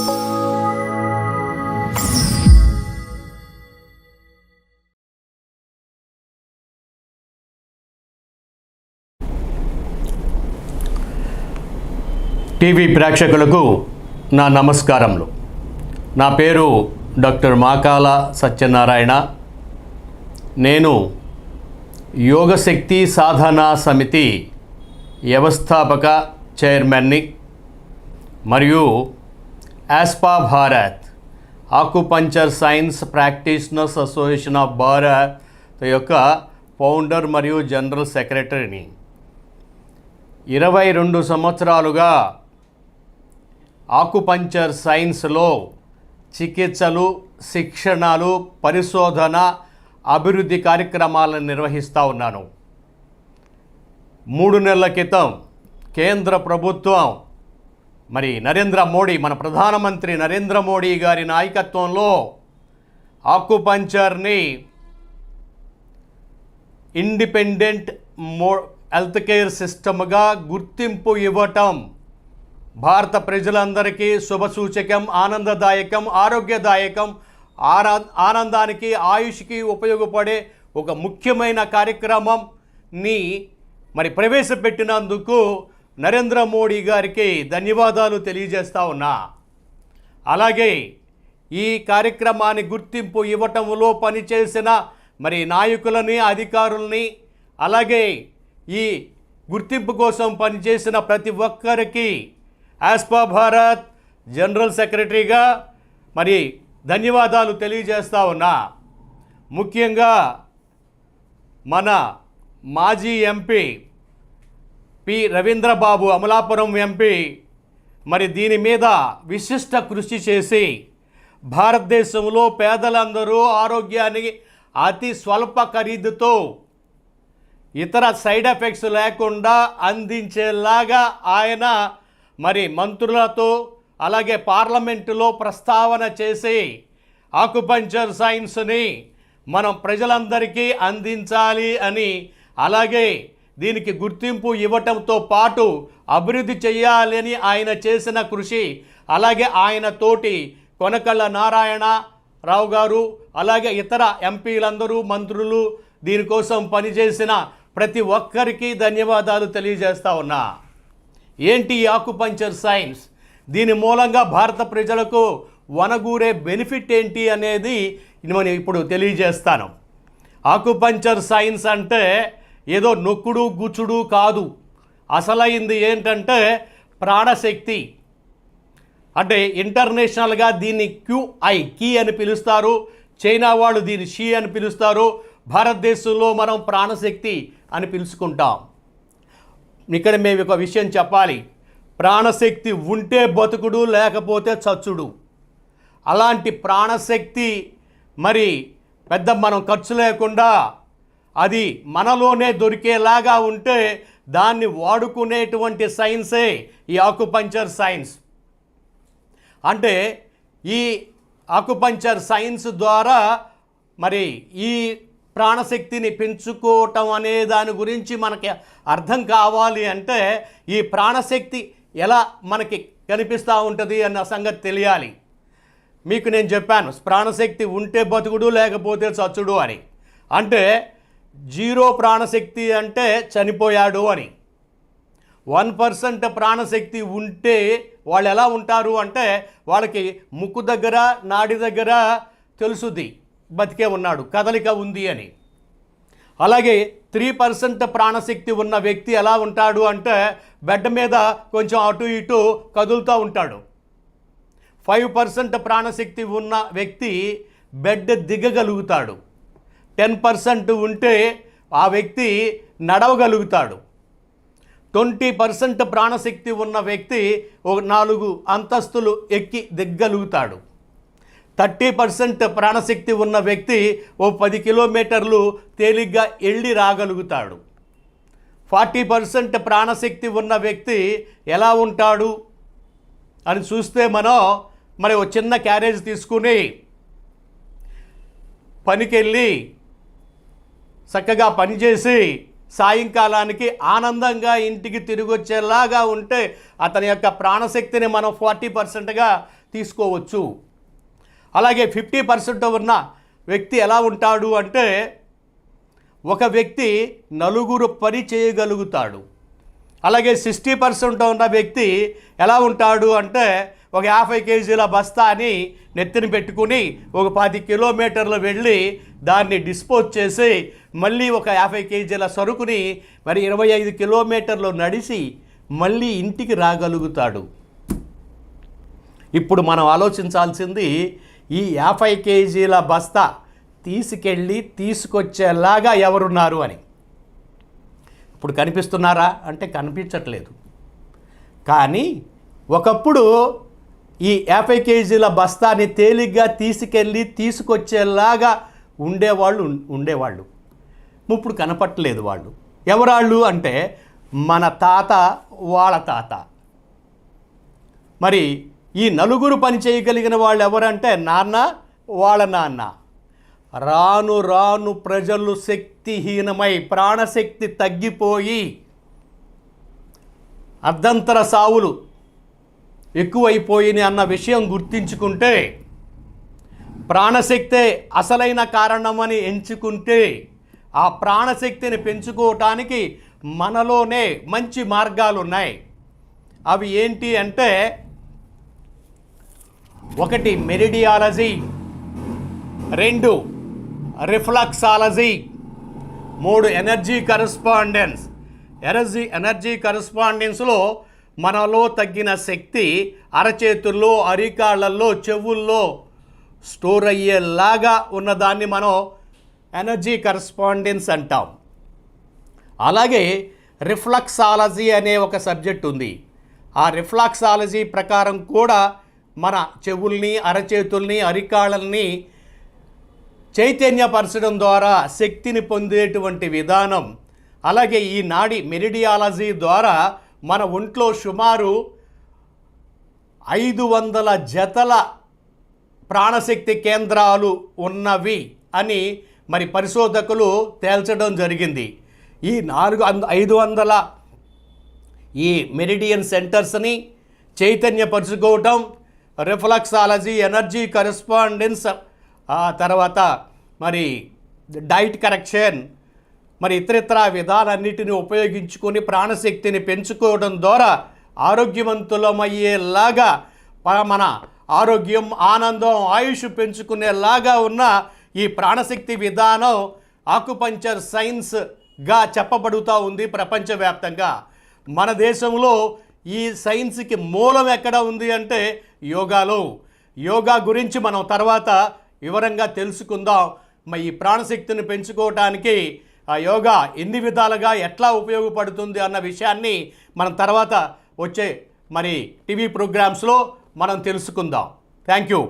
TV ప్రేక్షకులకు నా నమస్కారములు. నా పేరు డాక్టర్ మాకాల సత్యనారాయణ. నేను యోగశక్తి సాధనా సమితి వ్యవస్థాపక చైర్మన్ని మరియు ASPA Bharat acupuncture science practitioners association of Bharat యొక్క ఫౌండర్ మరియు జనరల్ సెక్రటరీని ఇరవై రెండు సంవత్సరాలుగా ఆకుపంచర్ సైన్స్లో చికిత్సలు శిక్షణలు పరిశోధన అభివృద్ధి కార్యక్రమాలను నిర్వహిస్తూ ఉన్నాను. మూడు నెలల క్రితం కేంద్ర ప్రభుత్వం మరి నరేంద్ర మోడీ మన ప్రధానమంత్రి నరేంద్ర మోడీ గారి నాయకత్వంలో ఆకుపంచర్ని ఇండిపెండెంట్ మో హెల్త్ కేర్ సిస్టమ్గా గుర్తింపు ఇవ్వటం భారత ప్రజలందరికీ శుభసూచకం ఆనందదాయకం ఆరోగ్యదాయకం ఆరా ఆనందానికి ఆయుష్కి ఉపయోగపడే ఒక ముఖ్యమైన కార్యక్రమంని మరి ప్రవేశపెట్టినందుకు నరేంద్ర మోడీ గారికి ధన్యవాదాలు తెలియజేస్తా ఉన్నా. అలాగే ఈ కార్యక్రమాన్ని గుర్తింపు ఇవ్వటంలో పనిచేసిన మరి నాయకులని అధికారుల్ని అలాగే ఈ గుర్తింపు కోసం పనిచేసిన ప్రతి ఒక్కరికి ఆస్పా భారత్ జనరల్ సెక్రటరీగా మరి ధన్యవాదాలు తెలియజేస్తా ఉన్నా. ముఖ్యంగా మన మాజీ MP P. Ravindrababu Amalapuram MP. మరి దీని మీద విశిష్ట కృషి చేసి భారతదేశంలో పేదలందరూ ఆరోగ్యాన్ని అతి స్వల్ప ఖరీదుతో ఇతర సైడ్ ఎఫెక్ట్స్ లేకుండా అందించేలాగా ఆయన మరి మంత్రులతో అలాగే పార్లమెంటులో ప్రస్తావన చేసి ఆకుపంచర్ సైన్స్ని మనం ప్రజలందరికీ అందించాలి అని అలాగే దీనికి గుర్తింపు ఇవ్వటంతో పాటు అభివృద్ధి చేయాలని ఆయన చేసిన కృషి అలాగే ఆయన తోటి కొనకళ్ళ నారాయణ రావు గారు అలాగే ఇతర ఎంపీలందరూ మంత్రులు దీనికోసం పనిచేసిన ప్రతి ఒక్కరికి ధన్యవాదాలు తెలియజేస్తా ఉన్నా. ఏంటి ఆకుపంచర్ సైన్స్? దీని మూలంగా భారత ప్రజలకు వనగూరే బెనిఫిట్ ఏంటి అనేది నేను ఇప్పుడు తెలియజేస్తాను. ఆకుపంచర్ సైన్స్ అంటే ఏదో నొక్కుడు గుచ్చుడు కాదు. అసలైంది ఏంటంటే ప్రాణశక్తి. అంటే ఇంటర్నేషనల్గా దీన్ని క్యూఐ కీ అని పిలుస్తారు. చైనా వాళ్ళు దీన్ని షీ అని పిలుస్తారు. భారతదేశంలో మనం ప్రాణశక్తి అని పిలుచుకుంటాం. ఇక్కడ మేము ఒక విషయం చెప్పాలి. ప్రాణశక్తి ఉంటే బతుకుడు లేకపోతే చచ్చుడు. అలాంటి ప్రాణశక్తి మరి పెద్ద మనం ఖర్చు లేకుండా అది మనలోనే దొరికేలాగా ఉంటే దాన్ని వాడుకునేటువంటి సైన్సే ఈ ఆకుపంచర్ సైన్స్ అంటే ఈ ఆకుపంచర్ సైన్స్ ద్వారా మరి ఈ ప్రాణశక్తిని పెంచుకోవటం అనే దాని గురించి మనకి అర్థం కావాలి అంటే ఈ ప్రాణశక్తి ఎలా మనకి కనిపిస్తూ ఉంటుంది అన్న సంగతి తెలియాలి. మీకు నేను చెప్పాను ప్రాణశక్తి ఉంటే బతుకుడు లేకపోతే చచ్చుడు అని. అంటే జీరో ప్రాణశక్తి అంటే చనిపోయాడు అని. వన్ పర్సెంట్ ప్రాణశక్తి ఉంటే వాళ్ళు ఎలా ఉంటారు అంటే వాళ్ళకి ముక్కు దగ్గర నాడి దగ్గర తెలుసుది బతికే ఉన్నాడు కదలిక ఉంది అని. అలాగే త్రీ పర్సెంట్ ప్రాణశక్తి ఉన్న వ్యక్తి ఎలా ఉంటాడు అంటే బెడ్ మీద కొంచెం అటు ఇటు కదులుతూ ఉంటాడు. ఫైవ్ పర్సెంట్ ప్రాణశక్తి ఉన్న వ్యక్తి బెడ్ దిగగలుగుతాడు. టెన్ పర్సెంట్ ఉంటే ఆ వ్యక్తి నడవగలుగుతాడు. ట్వంటీ పర్సెంట్ ప్రాణశక్తి ఉన్న వ్యక్తి ఒక నాలుగు అంతస్తులు ఎక్కి దిగ్గలుగుతాడు. థర్టీ పర్సెంట్ ప్రాణశక్తి ఉన్న వ్యక్తి ఓ పది కిలోమీటర్లు తేలిగ్గా వెళ్ళి రాగలుగుతాడు. ఫార్టీ పర్సెంట్ ప్రాణశక్తి ఉన్న వ్యక్తి ఎలా ఉంటాడు అని చూస్తే మనం మరి ఒక చిన్న క్యారేజ్ తీసుకుని పనికెళ్ళి చక్కగా పనిచేసి సాయంకాలానికి ఆనందంగా ఇంటికి తిరిగి వచ్చేలాగా ఉంటే అతని యొక్క ప్రాణశక్తిని మనం ఫార్టీ పర్సెంట్గా తీసుకోవచ్చు. అలాగే ఫిఫ్టీ పర్సెంట్ ఉన్న వ్యక్తి ఎలా ఉంటాడు అంటే ఒక వ్యక్తి నలుగురు పని చేయగలుగుతాడు. అలాగే సిక్స్టీ పర్సెంట్ ఉన్న వ్యక్తి ఎలా ఉంటాడు అంటే ఒక యాభై కేజీల బస్తాని నెత్తిన పెట్టుకుని ఒక పది కిలోమీటర్లు వెళ్ళి దాన్ని డిస్పోజ్ చేసి మళ్ళీ ఒక యాభై కేజీల సరుకుని మరి ఇరవై ఐదు కిలోమీటర్లు నడిచి మళ్ళీ ఇంటికి రాగలుగుతాడు. ఇప్పుడు మనం ఆలోచించాల్సింది ఈ యాభై కేజీల బస్తా తీసుకెళ్ళి తీసుకొచ్చేలాగా ఎవరున్నారు అని. ఇప్పుడు కనిపిస్తున్నారా? అంటే కనిపించట్లేదు. కానీ ఒకప్పుడు ఈ యాభై కేజీల బస్తాని తేలిగ్గా తీసుకెళ్ళి తీసుకొచ్చేలాగా ఉండేవాళ్ళు ఉండేవాళ్ళు. ఇప్పుడు కనపట్టలేదు వాళ్ళు. ఎవరాళ్ళు అంటే మన తాత వాళ్ళ తాత. మరి ఈ నలుగురు పని చేయగలిగిన వాళ్ళు ఎవరంటే నాన్న వాళ్ళ నాన్న. రాను రాను ప్రజలు శక్తిహీనమై ప్రాణశక్తి తగ్గిపోయి అర్ధంతర సావులు ఎక్కువైపోయినాయి అన్న విషయం గుర్తించుకుంటే ప్రాణశక్తే అసలైన కారణమని ఎంచుకుంటే ఆ ప్రాణశక్తిని పెంచుకోవటానికి మనలోనే మంచి మార్గాలు ఉన్నాయి అవి ఏంటి అంటే ఒకటి మెరిడియాలజీ రెండు రిఫ్లక్సాలజీ మూడు ఎనర్జీ కరస్పాండెన్స్. ఎనర్జీ ఎనర్జీ కరస్పాండెన్స్లో మనలో తగ్గిన శక్తి అరచేతుల్లో అరికాళ్ళల్లో చెవుల్లో స్టోర్ అయ్యేలాగా ఉన్నదాన్ని మనం ఎనర్జీ కరస్పాండెన్స్ అంటాం. అలాగే రిఫ్లక్సాలజీ అనే ఒక సబ్జెక్ట్ ఉంది. ఆ రిఫ్లాక్సాలజీ ప్రకారం కూడా మన చెవుల్ని అరచేతుల్ని అరికాళ్ళని చైతన్యపరచడం ద్వారా శక్తిని పొందేటువంటి విధానం. అలాగే ఈ నాడి మెరిడియాలజీ ద్వారా మన ఒంట్లో సుమారు ఐదు వందల జతల ప్రాణశక్తి కేంద్రాలు ఉన్నవి అని మరి పరిశోధకులు తేల్చడం జరిగింది. ఈ నాలుగు వంద ఐదు వందల ఈ మెరిడియన్ సెంటర్స్ని చైతన్యపరుచుకోవటం రిఫ్లక్సాలజీ ఎనర్జీ కరెస్పాండెన్స్ ఆ తర్వాత మరి డైట్ కరెక్షన్ మరి ఇతరితర విధాలన్నిటిని ఉపయోగించుకొని ప్రాణశక్తిని పెంచుకోవడం ద్వారా ఆరోగ్యవంతులమయ్యేలాగా మన ఆరోగ్యం ఆనందం ఆయుష్ పెంచుకునేలాగా ఉన్న ఈ ప్రాణశక్తి విధానం ఆకుపంచర్ సైన్స్గా చెప్పబడుతూ ఉంది ప్రపంచవ్యాప్తంగా. మన దేశంలో ఈ సైన్స్కి మూలం ఎక్కడ ఉంది అంటే యోగాలో. యోగా గురించి మనం తర్వాత వివరంగా తెలుసుకుందాం. మరి ఈ ప్రాణశక్తిని పెంచుకోవటానికి యోగా ఎన్ని విధాలుగా ఎట్లా ఉపయోగపడుతుంది అన్న విషయాన్ని మనం తర్వాత వచ్చే మరి టీవీ ప్రోగ్రామ్స్లో మనం తెలుసుకుందాం. Thank you.